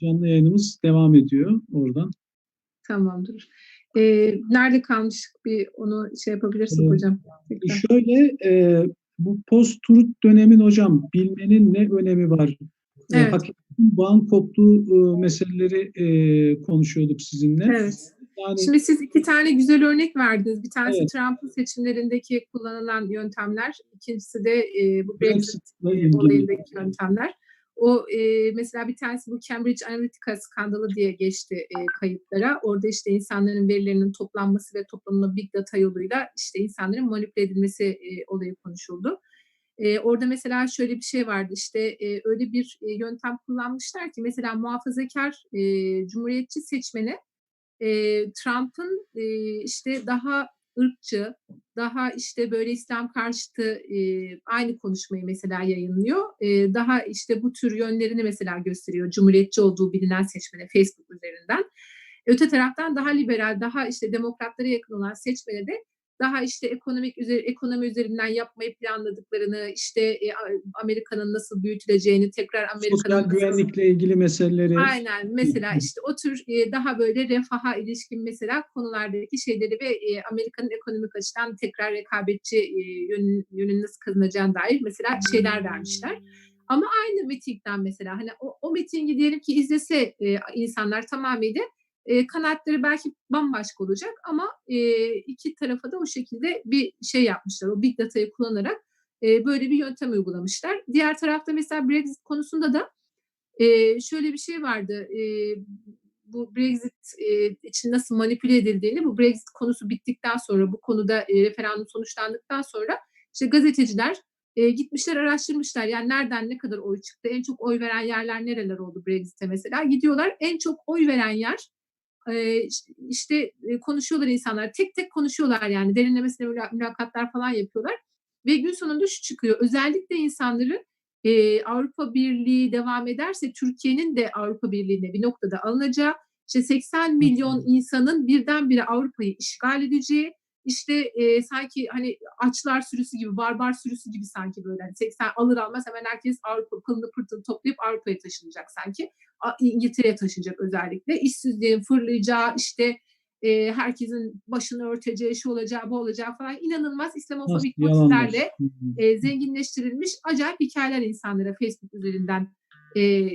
canlı yayınımız devam ediyor oradan. Tamamdır. Ee, nerede kalmıştık bir onu şey yapabilirsek Evet. hocam. Tekrar. Şöyle e, bu post-truth dönemin hocam bilmenin ne önemi var? E, Evet. hakikaten bağın koptuğu e, meseleleri e, konuşuyorduk sizinle. Evet. Yani Şimdi siz iki tane güzel örnek verdiniz. Bir tanesi Evet. Trump'ın seçimlerindeki kullanılan yöntemler. İkincisi de e, bu Brexit e, ilgili. olayındaki yöntemler. O e, mesela bir tanesi bu Cambridge Analytica skandalı diye geçti e, kayıtlara. Orada işte insanların verilerinin toplanması ve toplanma big data yoluyla işte insanların manipüle edilmesi e, olayı konuşuldu. E, orada mesela şöyle bir şey vardı işte e, öyle bir e, yöntem kullanmışlar ki mesela muhafazakar e, cumhuriyetçi seçmeni e, Trump'ın e, işte daha ırkçı, daha işte böyle İslam karşıtı e, aynı konuşmayı mesela yayınlıyor. E, daha işte bu tür yönlerini mesela gösteriyor. Cumhuriyetçi olduğu bilinen seçmene Facebook üzerinden. Öte taraftan daha liberal, daha işte demokratlara yakın olan seçmene de daha işte ekonomik üzeri, ekonomi üzerinden yapmayı planladıklarını, işte e, Amerika'nın nasıl büyütüleceğini, tekrar Amerika'nın sosyal nasıl güvenlikle ilgili meseleleri Aynen mesela işte o tür e, daha böyle refaha ilişkin mesela konulardaki şeyleri ve e, Amerika'nın ekonomik açıdan tekrar rekabetçi e, yönün, yönün nasıl kazanacağına dair mesela şeyler vermişler. Ama aynı mitingden mesela hani o, o mitingi diyelim ki izlese e, insanlar tamamıyla e, kanaatleri belki bambaşka olacak ama e, iki tarafa da o şekilde bir şey yapmışlar. O big data'yı kullanarak e, böyle bir yöntem uygulamışlar. Diğer tarafta mesela Brexit konusunda da e, şöyle bir şey vardı. E, bu Brexit e, için nasıl manipüle edildiğini bu Brexit konusu bittikten sonra bu konuda e, referandum sonuçlandıktan sonra işte gazeteciler e, gitmişler araştırmışlar. Yani nereden ne kadar oy çıktı? En çok oy veren yerler nereler oldu Brexit'e mesela? Gidiyorlar en çok oy veren yer e, işte- e, konuşuyorlar insanlar. Tek tek konuşuyorlar yani. Derinlemesine müla- mülakatlar falan yapıyorlar. Ve gün sonunda şu çıkıyor. Özellikle insanların e, Avrupa Birliği devam ederse Türkiye'nin de Avrupa Birliği'ne bir noktada alınacağı, işte 80 milyon insanın birdenbire Avrupa'yı işgal edeceği, işte e, sanki hani açlar sürüsü gibi, barbar sürüsü gibi sanki böyle hani 80 alır almaz hemen herkes Avrupa pılını pırtını toplayıp Avrupa'ya taşınacak sanki. İngiltere'ye taşınacak özellikle. İşsizliğin fırlayacağı, işte e, herkesin başını örteceği, şu olacağı, bu olacağı falan inanılmaz İslamofobik motiflerle e, zenginleştirilmiş acayip hikayeler insanlara Facebook üzerinden e,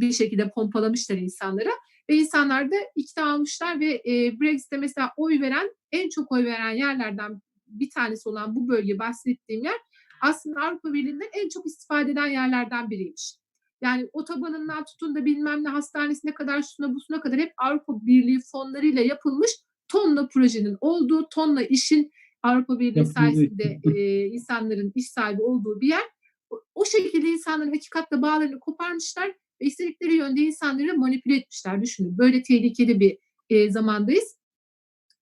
bir şekilde pompalamışlar insanlara ve insanlar da ikna olmuşlar ve e, Brexit'te mesela oy veren en çok oy veren yerlerden bir tanesi olan bu bölge bahsettiğim yer aslında Avrupa Birliği'nden en çok istifade eden yerlerden biriymiş. Yani otobanından tutun da bilmem ne hastanesine kadar şuna busuna kadar hep Avrupa Birliği fonlarıyla yapılmış tonla projenin olduğu, tonla işin Avrupa Birliği sayesinde e, insanların iş sahibi olduğu bir yer. O, o şekilde insanların hakikatle bağlarını koparmışlar ve istedikleri yönde insanları manipüle etmişler. Düşünün böyle tehlikeli bir e, zamandayız.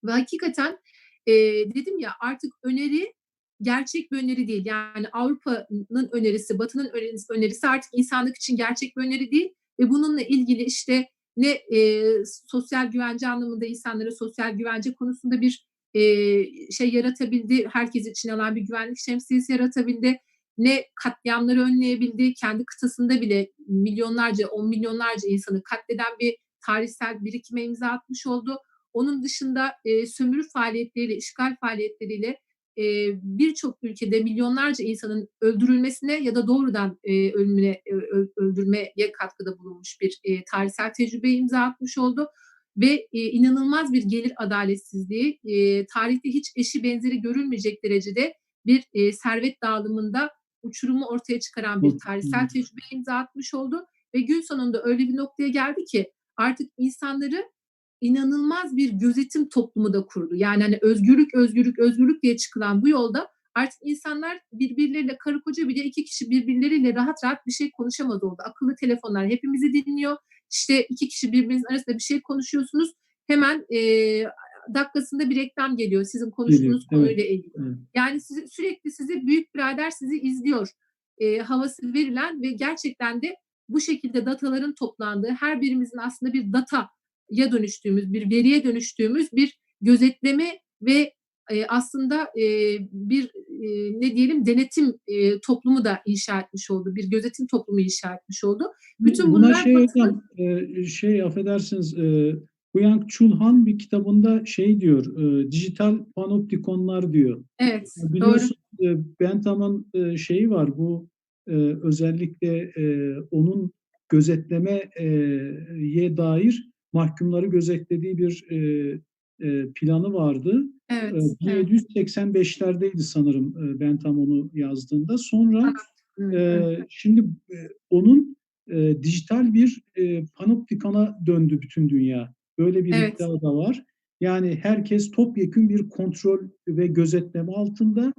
Ve hakikaten e, dedim ya artık öneri gerçek bir öneri değil. Yani Avrupa'nın önerisi, Batı'nın önerisi, artık insanlık için gerçek bir öneri değil. Ve bununla ilgili işte ne e, sosyal güvence anlamında insanlara sosyal güvence konusunda bir e, şey yaratabildi. Herkes için alan bir güvenlik şemsiyesi yaratabildi. Ne katliamları önleyebildi. Kendi kıtasında bile milyonlarca, on milyonlarca insanı katleden bir tarihsel birikime imza atmış oldu. Onun dışında e, sömürü faaliyetleriyle, işgal faaliyetleriyle e, birçok ülkede milyonlarca insanın öldürülmesine ya da doğrudan e, ölümüne ö- öldürmeye katkıda bulunmuş bir e, tarihsel tecrübeye imza atmış oldu ve e, inanılmaz bir gelir adaletsizliği, e, tarihte hiç eşi benzeri görülmeyecek derecede bir e, servet dağılımında uçurumu ortaya çıkaran bir tarihsel hı. tecrübeye imza atmış oldu ve gün sonunda öyle bir noktaya geldi ki artık insanları inanılmaz bir gözetim toplumu da kurdu. Yani hani özgürlük, özgürlük, özgürlük diye çıkılan bu yolda artık insanlar birbirleriyle karı koca bile iki kişi birbirleriyle rahat rahat bir şey konuşamaz oldu. Akıllı telefonlar hepimizi dinliyor. İşte iki kişi birbirinizin arasında bir şey konuşuyorsunuz. Hemen e, dakikasında bir reklam geliyor sizin konuştuğunuz Geliyor, konuyla ilgili. Evet. Yani sizi, sürekli sizi büyük birader sizi izliyor e, havası verilen ve gerçekten de bu şekilde dataların toplandığı her birimizin aslında bir dataya dönüştüğümüz, bir veriye dönüştüğümüz bir gözetleme ve eee, aslında, eee, bir, eee, ne diyelim denetim, eee, toplumu da inşa etmiş oldu. Bir gözetim toplumu inşa etmiş oldu. Bütün Bu buna bunlar şey hocam, eee, şey affedersiniz, eee, Byung-Chul Han bir kitabında şey diyor, eee, dijital panoptikonlar diyor. Evet, Ya doğru. biliyorsun, eee, Bentham'ın, eee, şeyi var, bu, eee, özellikle, eee, onun gözetleme eee, ye dair mahkumları gözetlediği bir, eee, eee, planı vardı. Evet, evet. 1785'lerdeydi sanırım, eee, Bentham onu yazdığında. Sonra, Evet, evet. eee, şimdi, eee, onun, eee, dijital bir, eee, panoptikona döndü bütün dünya. Böyle bir Evet. iddia da var. Yani herkes topyekün bir kontrol ve gözetleme altında.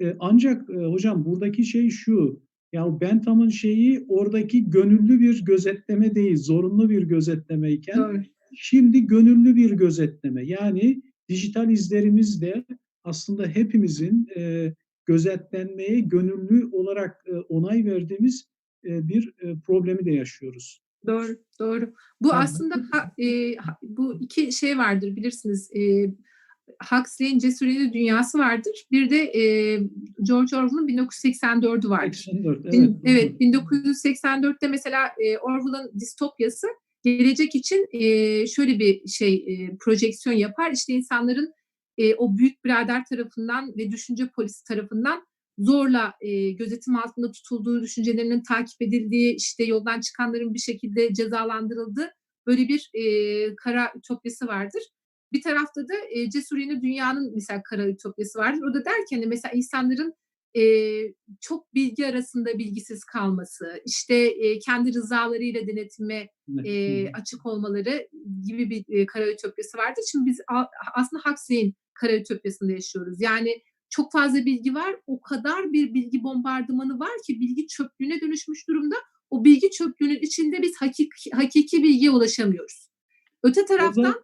Eee, ancak, eee, hocam buradaki şey şu, ya Bentham'ın şeyi oradaki gönüllü bir gözetleme değil, zorunlu bir gözetlemeyken Doğru. şimdi gönüllü bir gözetleme. Yani dijital izlerimizle aslında hepimizin, eee, gözetlenmeye gönüllü olarak, eee, onay verdiğimiz, eee, bir, eee, problemi de yaşıyoruz. Doğru, doğru. Bu Yani aslında ha bu 2 şey vardır bilirsiniz. Eee, Huxley'in Cesur Yeni Dünyası vardır. Bir de, eee, George Orwell'ın 1984'ü vardır. 84, evet. Bin evet, 1984'te mesela, eee, Orwell'ın distopyası gelecek için, eee, şöyle bir şey, eee, projeksiyon yapar. İşte insanların, eee, o büyük birader tarafından ve düşünce polisi tarafından zorla, eee, gözetim altında tutulduğu, düşüncelerinin takip edildiği, işte yoldan çıkanların bir şekilde cezalandırıldığı böyle bir, eee, kara ütopyası vardır. Bir tarafta da, eee, Cesur Yeni Dünya'nın mesela kara ütopyası vardır. O da der ki hani mesela insanların, eee, çok bilgi arasında bilgisiz kalması, işte, eee, kendi rızalarıyla denetime, hı. açık olmaları gibi bir, eee, kara ütopyası vardır. Şimdi biz a aslında Huxley'in kara ütopyasında yaşıyoruz. Yani çok fazla bilgi var. O kadar bir bilgi bombardımanı var ki bilgi çöplüğüne dönüşmüş durumda. O bilgi çöplüğünün içinde biz hakik hakiki bilgiye ulaşamıyoruz. Öte taraftan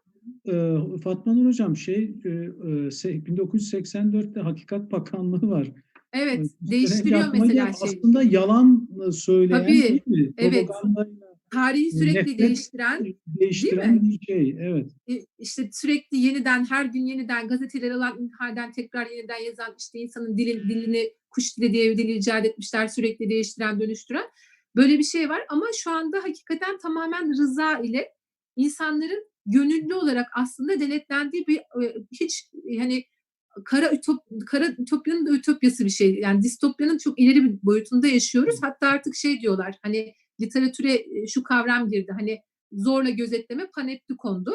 eee, Fatma Nur hocam şey, eee, se 1984'te Hakikat Bakanlığı var. Evet, önce değiştiriyor mesela şeyi. Aslında yalan, ııı, söyleyen Tabii, değil mi? evet. Propagandayla, Tarihi sürekli nefret değiştiren, değil değiştiren mi? bir şey. Evet. İ işte sürekli yeniden, her gün yeniden gazeteleri alan, intihardan tekrar yeniden yazan, işte insanın dili dilini kuş dili diye bir dil icat etmişler, sürekli değiştiren, dönüştüren. Böyle bir şey var ama şu anda hakikaten tamamen rıza ile insanların gönüllü olarak aslında denetlendiği bir, eee, hiç, hani, kara ütop kara ütopyanın da ütopyası bir şey. Yani distopyanın çok ileri bir boyutunda yaşıyoruz. Hatta artık şey diyorlar, hani literatüre, eee, şu kavram girdi, hani zorla gözetleme panoptikondu.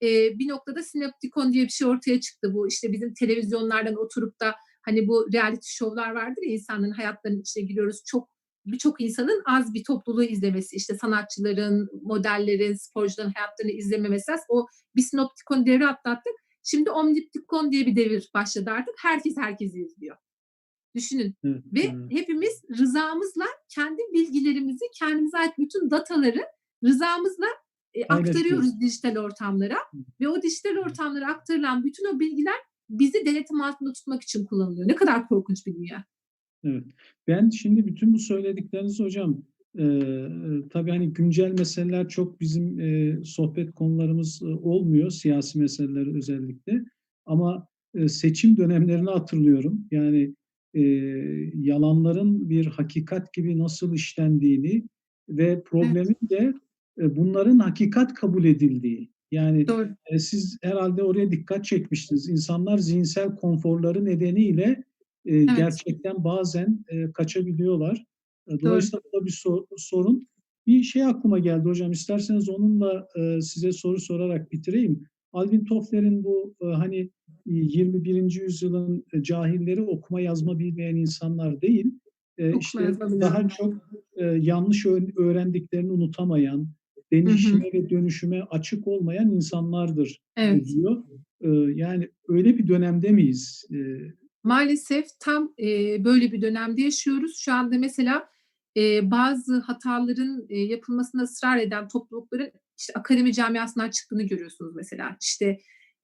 Eee, bir noktada sinoptikon diye bir şey ortaya çıktı. Bu işte bizim televizyonlardan oturup da hani bu reality şovlar vardır ya insanların hayatlarının içine giriyoruz. Çok birçok insanın az bir topluluğu izlemesi, işte sanatçıların, modellerin, sporcuların hayatlarını izleme meselesi. O bir sinoptikon devri atlattık. Şimdi omniptikon diye bir devir başladı artık. Herkes herkesi izliyor. Düşünün ve hepimiz rızamızla kendi bilgilerimizi, kendimize ait bütün dataları rızamızla, Paylaşıyoruz. aktarıyoruz dijital ortamlara Hı. ve o dijital ortamlara aktarılan bütün o bilgiler bizi denetim altında tutmak için kullanılıyor. Ne kadar korkunç bir dünya. Evet. Ben şimdi bütün bu söyledikleriniz hocam, eee, tabii hani güncel meseleler çok bizim, eee, sohbet konularımız, ııı, olmuyor, siyasi meseleler özellikle. Ama, eee, seçim dönemlerini hatırlıyorum. Yani, eee, yalanların bir hakikat gibi nasıl işlendiğini ve Evet. problemin de, eee, bunların hakikat kabul edildiği. Yani, Doğru. eee, siz herhâlde oraya dikkat çekmiştiniz. İnsanlar zihinsel konforları nedeniyle, eee, Evet. gerçekten bazen, eee, kaçabiliyorlar. Doğru. dolayısıyla bu da bir so sorun. Bir şey aklıma geldi hocam, isterseniz onunla, eee, size soru sorarak bitireyim. Alvin Toffler'in bu, eee, hani, 21. yüzyılın, eee, cahilleri okuma yazma bilmeyen insanlar değil, eee, Okuma işte yazma daha çok, yanlış öğrendiklerini unutamayan, değişime ve dönüşüme açık olmayan insanlardır, Evet. diyor. Yani öyle bir dönemde miyiz? Maalesef tam, böyle bir dönemde yaşıyoruz. Şu anda mesela, bazı hataların, yapılmasına ısrar eden toplulukların işte akademi camiasından çıktığını görüyorsunuz mesela. İşte,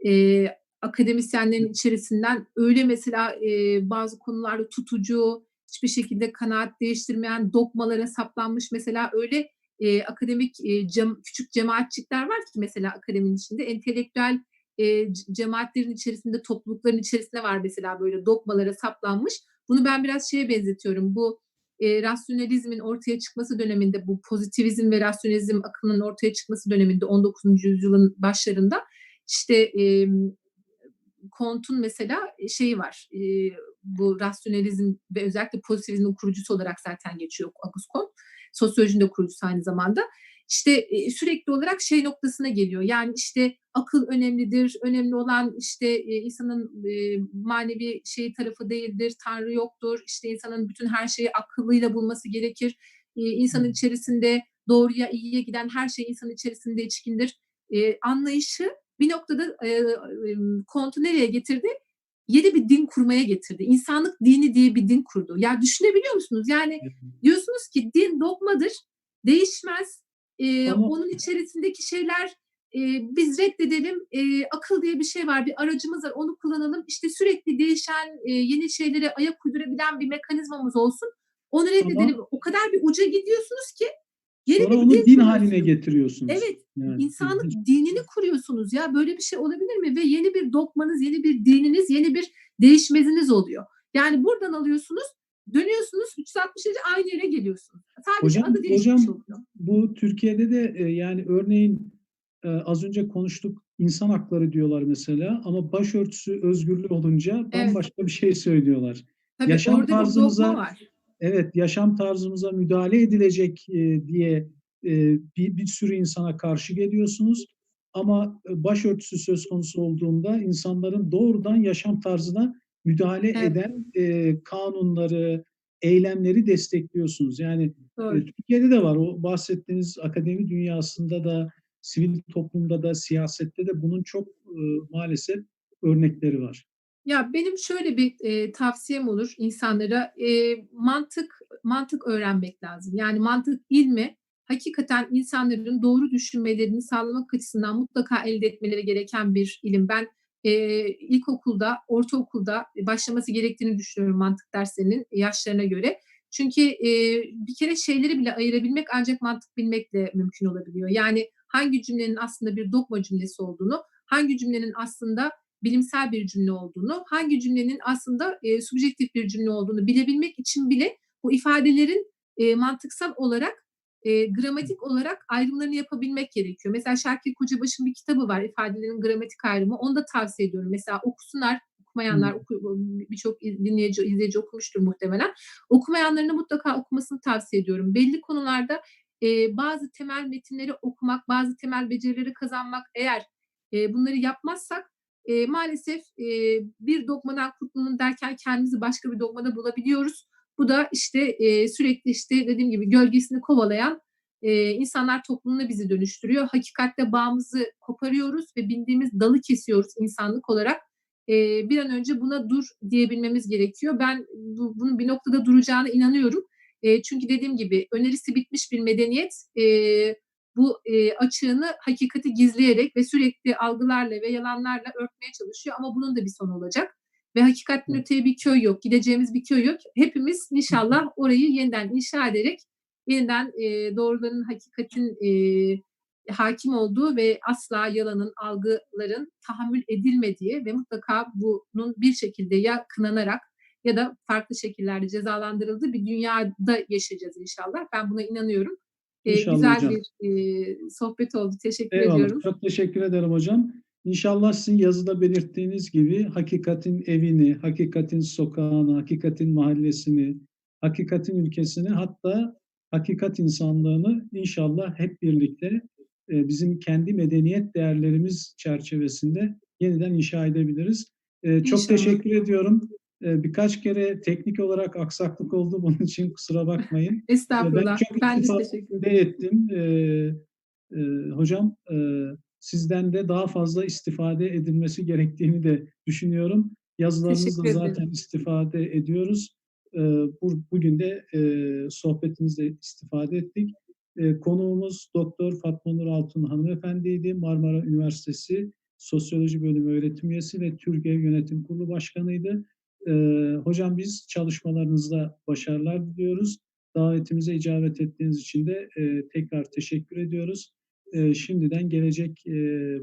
eee, akademisyenlerin içerisinden öyle mesela, eee, bazı konularda tutucu, hiçbir şekilde kanaat değiştirmeyen, dogmalara saplanmış mesela öyle, eee, akademik, eee, cem küçük cemaatçikler var ki mesela akademinin içinde entelektüel, c cemaatlerin içerisinde, toplulukların içerisinde var mesela böyle dogmalara saplanmış. Bunu ben biraz şeye benzetiyorum. Bu, eee, rasyonalizmin ortaya çıkması döneminde, bu pozitivizm ve rasyonalizm akımının ortaya çıkması döneminde 19. yüzyılın başlarında, işte, emm, Comte'un mesela, eee, şeyi var, eee, bu rasyonalizm ve özellikle pozitivizmin kurucusu olarak zaten geçiyor Auguste Comte. Sosyolojinin de kurucusu aynı zamanda. İşte, eee, sürekli olarak şey noktasına geliyor, yani, işte, akıl önemlidir, önemli olan, işte, eee, insanın, eee, manevi şey tarafı değildir, Tanrı yoktur, işte, insanın bütün her şeyi aklıyla bulması gerekir. Hı insanın içerisinde doğruya, iyiye giden her şey insanın içerisinde içkindir, eee, anlayışı bir noktada, emm, Comte'u nereye getirdi? Yeni bir din kurmaya getirdi. İnsanlık dini diye bir din kurdu. Ya, düşünebiliyor musunuz? Yani, diyorsunuz ki din dogmadır, değişmez. Eee, Ama onun içerisindeki şeyler, eee, biz reddedelim. Eee, akıl diye bir şey var, bir aracımız var, onu kullanalım. İşte, sürekli değişen, eee, yeni şeylere ayak uydurabilen bir mekanizmamız olsun. Onu reddedelim. Ama O kadar bir uca gidiyorsunuz ki yeni Sonra bir onu din kuruyorsunuz. getiriyorsunuz. Evet, Yani insanlık ilginç. dinini kuruyorsunuz ya. Böyle bir şey olabilir mi? Ve yeni bir dogmanız, yeni bir dininiz, yeni bir değişmeziniz oluyor. Yani buradan alıyorsunuz, dönüyorsunuz 360 derece aynı yere geliyorsunuz. Sadece Hocam adı değişmiş hocam oluyor. bu Türkiye'de de, eee, yani örneğin, eee, az önce konuştuk, insan hakları diyorlar mesela ama başörtüsü özgürlüğü olunca Evet. bambaşka bir şey söylüyorlar. Tabii, Yaşam orada bir dogma tarzımıza var. Evet, yaşam tarzımıza müdahale edilecek, eee, diye, eee, bir bir sürü insana karşı geliyorsunuz ama, eee, başörtüsü söz konusu olduğunda insanların doğrudan yaşam tarzına müdahale Evet. eden, eee, kanunları, eylemleri destekliyorsunuz. Yani, eee, Türkiye'de de var. O bahsettiğiniz akademi dünyasında da, sivil toplumda da, siyasette de bunun çok, ııı, maalesef örnekleri var. Ya, benim şöyle bir, eee, tavsiyem olur insanlara. Eee, mantık mantık öğrenmek lazım. Yani mantık ilmi hakikaten insanların doğru düşünmelerini sağlamak açısından mutlaka elde etmeleri gereken bir ilim. Ben, eee, ilkokulda, ortaokulda başlaması gerektiğini düşünüyorum mantık derslerinin yaşlarına göre. Çünkü, eee, bir kere şeyleri bile ayırabilmek ancak mantık bilmekle mümkün olabiliyor. Yani hangi cümlenin aslında bir dogma cümlesi olduğunu, hangi cümlenin aslında bilimsel bir cümle olduğunu, hangi cümlenin aslında, eee, subjektif bir cümle olduğunu bilebilmek için bile bu ifadelerin, eee, mantıksal olarak, eee, gramatik olarak ayrımlarını yapabilmek gerekiyor. Mesela Şakir Kocabaş'ın bir kitabı var, "İfadelerin Gramatik Ayrımı." Onu da tavsiye ediyorum. Mesela okusunlar, okumayanlar oku birçok dinleyici, izleyici okumuştur muhtemelen. Okumayanların da mutlaka okumasını tavsiye ediyorum. Belli konularda, eee, bazı temel metinleri okumak, bazı temel becerileri kazanmak eğer, eee, bunları yapmazsak, eee, maalesef, eee, bir dogmadan kurtulalım derken kendimizi başka bir dogmada bulabiliyoruz. Bu da, işte, eee, sürekli, işte, dediğim gibi gölgesini kovalayan, eee, insanlar toplumuna bizi dönüştürüyor. Hakikatle bağımızı koparıyoruz ve bindiğimiz dalı kesiyoruz insanlık olarak. Eee, bir an önce buna dur diyebilmemiz gerekiyor. Ben bu bunun bir noktada duracağına inanıyorum. Eee, çünkü dediğim gibi önerisi bitmiş bir medeniyet, eee, bu, eee, açığını, hakikati gizleyerek ve sürekli algılarla ve yalanlarla örtmeye çalışıyor ama bunun da bir sonu olacak ve hakikatten Evet. öteye bir köy yok, gideceğimiz bir köy yok. Hepimiz inşallah orayı yeniden inşa ederek, yeniden, eee, doğruların, hakikatin, eee, hâkim olduğu ve asla yalanın, algıların tahammül edilmediği ve mutlaka bunun bir şekilde ya kınanarak ya da farklı şekillerde cezalandırıldığı bir dünyada yaşayacağız inşallah. Ben buna inanıyorum. Eee, İnşallah güzel hocam. bir, eee, sohbet oldu. Teşekkür Eyvallah. ediyorum. Çok teşekkür ederim hocam. İnşallah sizin yazıda belirttiğiniz gibi hakikatin evini, hakikatin sokağını, hakikatin mahallesini, hakikatin ülkesini hatta hakikat insanlığını inşallah hep birlikte, eee, bizim kendi medeniyet değerlerimiz çerçevesinde yeniden inşa edebiliriz. Eee, çok İnşallah. teşekkür ediyorum. Eee, birkaç kere teknik olarak aksaklık oldu. Bunun için kusura bakmayın. Eee, ben Estağfurullah. çok Ben de teşekkür ederim. ettim. Eee, eee, hocam, eee, sizden de daha fazla istifade edilmesi gerektiğini de düşünüyorum. Ederim. zaten istifade ediyoruz. Eee, bur bugün de, eee, sohbetinizde istifade ettik. Eee, konuğumuz Doktor Fatma Nur Altun hanımefendiydi. Marmara Üniversitesi Sosyoloji Bölümü öğretim üyesi ve TÜRGEV Yönetim Kurulu Başkanıydı. Eee, hocam biz çalışmalarınızda başarılar diliyoruz. Davetimize icabet ettiğiniz için de, eee, tekrar teşekkür ediyoruz. e, şimdiden gelecek e,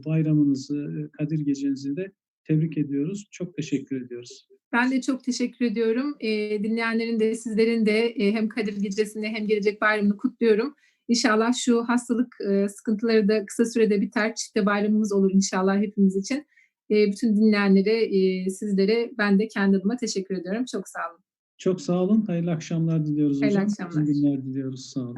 bayramınızı, e, Kadir Gecenizi de tebrik ediyoruz. Çok teşekkür ediyoruz. Ben de çok teşekkür ediyorum. Eee, dinleyenlerin de sizlerin de eee, hem Kadir Gecesi'ni hem gelecek bayramını kutluyorum. İnşallah şu hastalık eee, sıkıntıları da kısa sürede biter. Çifte bayramımız olur inşallah hepimiz için. Eee, bütün dinleyenlere, eee, sizlere ben de kendi adıma teşekkür ediyorum. Çok sağ olun. Çok sağ olun. Hayırlı akşamlar diliyoruz Hayırlı hocam. akşamlar. İyi günler diliyoruz. Sağ olun.